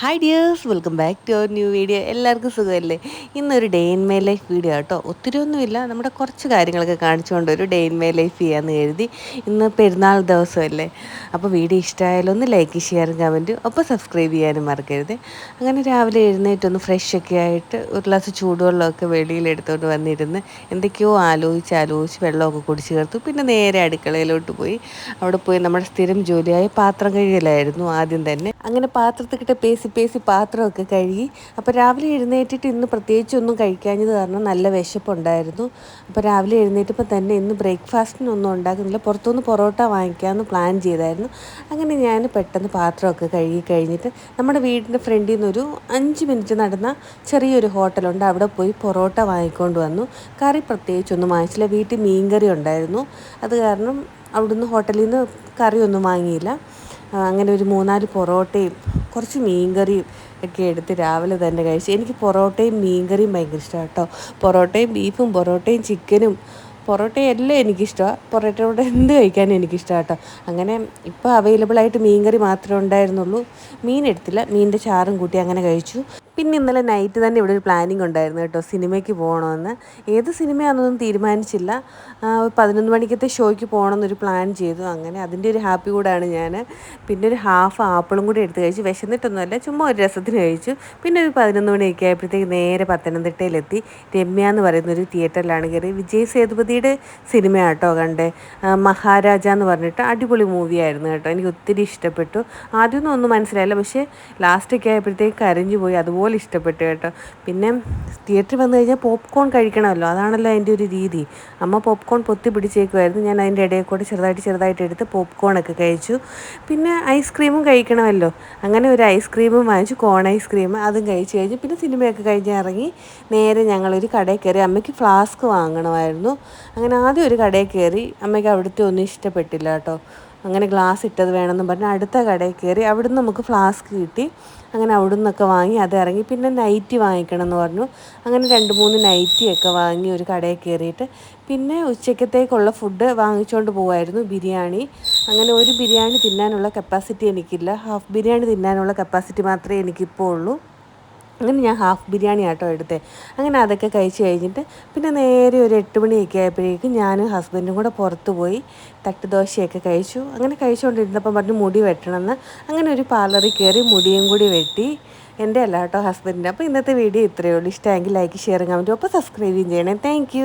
Hi dears welcome back to our new video എല്ലാവർക്കും സുഖമല്ലേ? ഇന്നൊരു day in my life video കേട്ടോ ഒത്തിരി ഒന്നുമില്ല. നമ്മുടെ കുറച്ച് കാര്യങ്ങളൊക്കെ കാണിച്ചുകൊണ്ട് ഒരു ഡേ ഇൻ മൈ ലൈഫ് ചെയ്യാമെന്ന് കരുതി ഇന്ന് പെരുന്നാൾ ദിവസമല്ലേ. അപ്പോൾ വീഡിയോ ഇഷ്ടമായാലും ഒന്ന് ലൈക്ക് ഷെയർ കമന്റും അപ്പോൾ സബ്സ്ക്രൈബ് ചെയ്യാനും മറക്കരുത്. അങ്ങനെ രാവിലെ എഴുന്നേറ്റ് ഒന്ന് ഫ്രഷ് ഒക്കെ ആയിട്ട് ഒരു ഗ്ലാസ് ചൂടുവെള്ളമൊക്കെ വെളിയിൽ എടുത്തുകൊണ്ട് വന്നിരുന്ന് എന്തൊക്കെയോ ആലോചിച്ച് ആലോചിച്ച് വെള്ളമൊക്കെ കുടിച്ച് ചേർത്തു പിന്നെ നേരെ അടുക്കളയിലോട്ട് പോയി. അവിടെ പോയി നമ്മുടെ സ്ഥിരം ജോലിയായ പാത്രം കഴുകലായിരുന്നു ആദ്യം തന്നെ. അങ്ങനെ പാത്രത്തിൽ കിട്ട പേസി പേസി പാത്രമൊക്കെ കഴുകി. അപ്പോൾ രാവിലെ എഴുന്നേറ്റിട്ട് ഇന്ന് പ്രത്യേകിച്ച് ഒന്നും കഴിക്കാഞ്ഞത് കാരണം നല്ല വിശപ്പുണ്ടായിരുന്നു. അപ്പോൾ രാവിലെ എഴുന്നേറ്റപ്പോൾ തന്നെ ഇന്ന് ബ്രേക്ക്ഫാസ്റ്റിനൊന്നും ഉണ്ടാക്കുന്നില്ല. പുറത്തുനിന്ന് പൊറോട്ട വാങ്ങിക്കാമെന്ന് പ്ലാൻ ചെയ്തായിരുന്നു. അങ്ങനെ ഞാൻ പെട്ടെന്ന് പാത്രമൊക്കെ കഴുകി കഴിഞ്ഞിട്ട് നമ്മുടെ വീടിന്റെ ഫ്രണ്ടിൽ നിന്നൊരു അഞ്ച് മിനിറ്റ് നടന്ന ചെറിയൊരു ഹോട്ടലുണ്ട്. അവിടെ പോയി പൊറോട്ട വാങ്ങിക്കൊണ്ട് വന്നു. കറി പ്രത്യേകിച്ചൊന്നും വാങ്ങിച്ചില്ല. വീട്ടിൽ മീൻകറി ഉണ്ടായിരുന്നു. അത് കാരണം അവിടുന്ന് ഹോട്ടലിൽ നിന്ന് കറിയൊന്നും വാങ്ങിയില്ല. അങ്ങനെ ഒരു മൂന്നാൽ പൊറോട്ടയും കുറച്ച് മീൻകറിയും ഒക്കെ എടുത്ത് രാവിലെ തന്നെ കഴിച്ചു എനിക്ക് പൊറോട്ടയും മീൻകറിയും ഭയങ്കര ഇഷ്ടമാണ് കേട്ടോ. പൊറോട്ടയും ബീഫും പൊറോട്ടയും ചിക്കനും പൊറോട്ടയും എല്ലാം എനിക്കിഷ്ടമാണ് പൊറോട്ടയോടെ എന്ത് കഴിക്കാനും എനിക്കിഷ്ടമാണ് കേട്ടോ അങ്ങനെ ഇപ്പോൾ അവൈലബിൾ ആയിട്ട് മീൻകറി മാത്രമേ ഉണ്ടായിരുന്നുള്ളൂ. മീൻ എടുത്തില്ല. മീനിന്റെ ചാറും കൂട്ടി അങ്ങനെ കഴിച്ചു. പിന്നെ ഇന്നലെ നൈറ്റ് തന്നെ ഇവിടെ ഒരു പ്ലാനിങ് ഉണ്ടായിരുന്നു കേട്ടോ. സിനിമയ്ക്ക് പോകണമെന്ന്. ഏത് സിനിമയാണെന്നൊന്നും തീരുമാനിച്ചില്ല. പതിനൊന്ന് മണിക്കത്തെ ഷോയ്ക്ക് പോകണമെന്നൊരു പ്ലാൻ ചെയ്തു. അങ്ങനെ അതിന്റെ ഒരു ഹാപ്പി കൂടാണ് ഞാൻ. പിന്നെ ഒരു ഹാഫ് ആപ്പിളും കൂടി എടുത്ത് കഴിച്ചു. വിശന്നിട്ടൊന്നുമല്ല ചുമ്മാ ഒരു രസത്തിന് കഴിച്ചു. പിന്നെ ഒരു പതിനൊന്ന് മണിയൊക്കെ ആയപ്പോഴത്തേക്ക് നേരെ പത്തനംതിട്ടയിലെത്തി. രമ്യ എന്ന് പറയുന്ന ഒരു തിയേറ്ററിലാണ് കയറി. വിജയ് സേതുപതിയുടെ സിനിമയാട്ടോ കണ്ടേ. മഹാരാജ എന്ന് പറഞ്ഞിട്ട് അടിപൊളി മൂവിയായിരുന്നു കേട്ടോ. എനിക്ക് ഒത്തിരി ഇഷ്ടപ്പെട്ടു. ആദ്യമൊന്നും ഒന്നും മനസ്സിലായില്ല. പക്ഷേ ലാസ്റ്റൊക്കെ ആയപ്പോഴത്തേക്ക് കരഞ്ഞു പോയി. അതുപോലെ ഇഷ്ടപ്പെട്ടു കേട്ടോ. പിന്നെ തിയേറ്ററിൽ വന്നു കഴിഞ്ഞാൽ പോപ്കോൺ കഴിക്കണമല്ലോ. അതാണല്ലോ അതിന്റെ ഒരു രീതി. അമ്മ പോപ്കോൺ പൊത്തി പിടിച്ചേക്കുമായിരുന്നു ഞാൻ അതിന്റെ ഇടയിൽ കൂടെ ചെറുതായിട്ട് ചെറുതായിട്ട് എടുത്ത് പോപ്കോണൊക്കെ കഴിച്ചു. പിന്നെ ഐസ്ക്രീമും കഴിക്കണമല്ലോ. അങ്ങനെ ഒരു ഐസ്ക്രീമും വാങ്ങിച്ചു. കോൺ ഐസ്ക്രീം അതും കഴിച്ചു കഴിഞ്ഞ് പിന്നെ സിനിമയൊക്കെ കഴിഞ്ഞ് ഇറങ്ങി നേരെ ഞങ്ങളൊരു കടയിൽ കയറി അമ്മയ്ക്ക് ഫ്ലാസ്ക് വാങ്ങണമായിരുന്നു. അങ്ങനെ ആദ്യം ഒരു കടയിൽ കയറി അമ്മയ്ക്ക് അവിടുത്തെ ഒന്നും ഇഷ്ടപ്പെട്ടില്ല കേട്ടോ. അങ്ങനെ ഗ്ലാസ് ഇട്ടത് വേണമെന്ന് പറഞ്ഞ് അടുത്ത കടയിൽ കയറി അവിടുന്ന് നമുക്ക് ഫ്ലാസ്ക് കിട്ടി. അങ്ങനെ അവിടെ നിന്നൊക്കെ വാങ്ങി അത് ഇറങ്ങി. പിന്നെ നൈറ്റി വാങ്ങിക്കണം എന്ന് പറഞ്ഞു. അങ്ങനെ രണ്ട് മൂന്ന് നൈറ്റിയൊക്കെ വാങ്ങി ഒരു കടയിൽ കയറിയിട്ട് പിന്നെ ഉച്ചക്കത്തേക്കുള്ള ഫുഡ് വാങ്ങിച്ചുകൊണ്ട് പോകുമായിരുന്നു ബിരിയാണി. അങ്ങനെ ഒരു ബിരിയാണി തിന്നാനുള്ള കപ്പാസിറ്റി എനിക്കില്ല. ഹാഫ് ബിരിയാണി തിന്നാനുള്ള കപ്പാസിറ്റി മാത്രമേ എനിക്കിപ്പോൾ ഉള്ളൂ. അങ്ങനെ ഞാൻ ഹാഫ് ബിരിയാണി ആട്ടോ എടുത്തത് അങ്ങനെ അതൊക്കെ കഴിച്ച് കഴിഞ്ഞിട്ട് പിന്നെ നേരെ ഒരു എട്ട് മണിയൊക്കെ ആയപ്പോഴേക്കും ഞാനും ഹസ്ബൻഡും കൂടെ പുറത്ത് പോയി തട്ടുദോശയൊക്കെ കഴിച്ചു. അങ്ങനെ കഴിച്ചുകൊണ്ടിരുന്നപ്പം പറഞ്ഞു മുടി വെട്ടണമെന്ന്. അങ്ങനെ ഒരു പാർലറിൽ കയറി മുടിയും കൂടി വെട്ടി എന്റെ അല്ല കേട്ടോ ഹസ്ബൻഡിന്റെ. അപ്പോൾ ഇന്നത്തെ വീഡിയോ ഇത്രയേ ഉള്ളൂ. ഇഷ്ടമെങ്കിൽ ലൈക്ക് ഷെയർ കമന്റും അപ്പോൾ സബ്സ്ക്രൈബ് ചെയ്യണേ. താങ്ക്